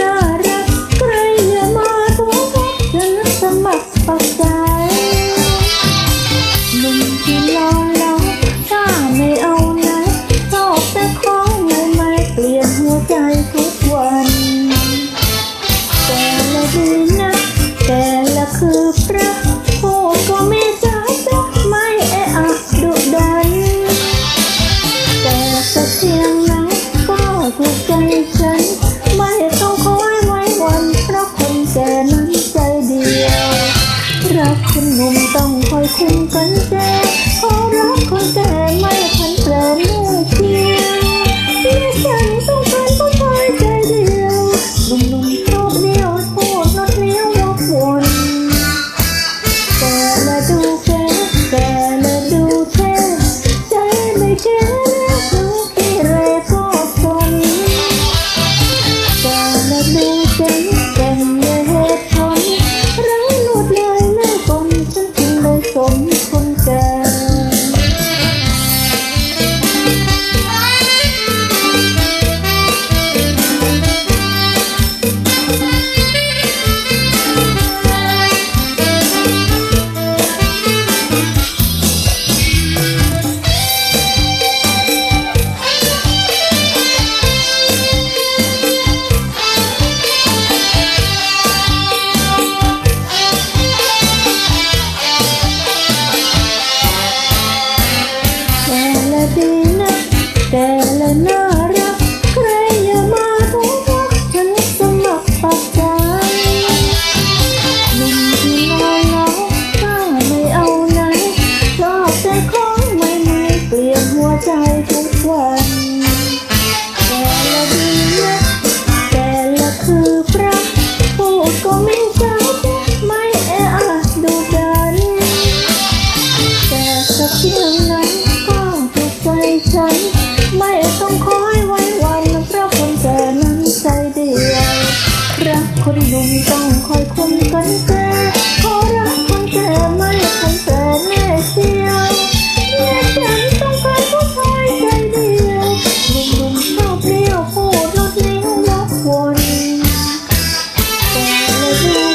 น่ารักใครอย่ามาทงพบเธอสมัครปักใจหนุ่มที่รอเราถ้าไม่เอาไหนชอบแต่ของใม่เปลี่ยนหัวใจทุกวัน แต่ละดีนะแต่ละคือพระโคก็ไม่จ้าไม่เอะอะดุดันแต่สักเพียงไหน คุณกันแจขอรักคนแก่ไม่พันแปรเมื่อเที่ยวที่ฉันต้องการผู้ชายใจเดียวหนุ่มๆชอบเลี้ยวโทษอถเลี้ยววกวนแต่ละดู why Божий.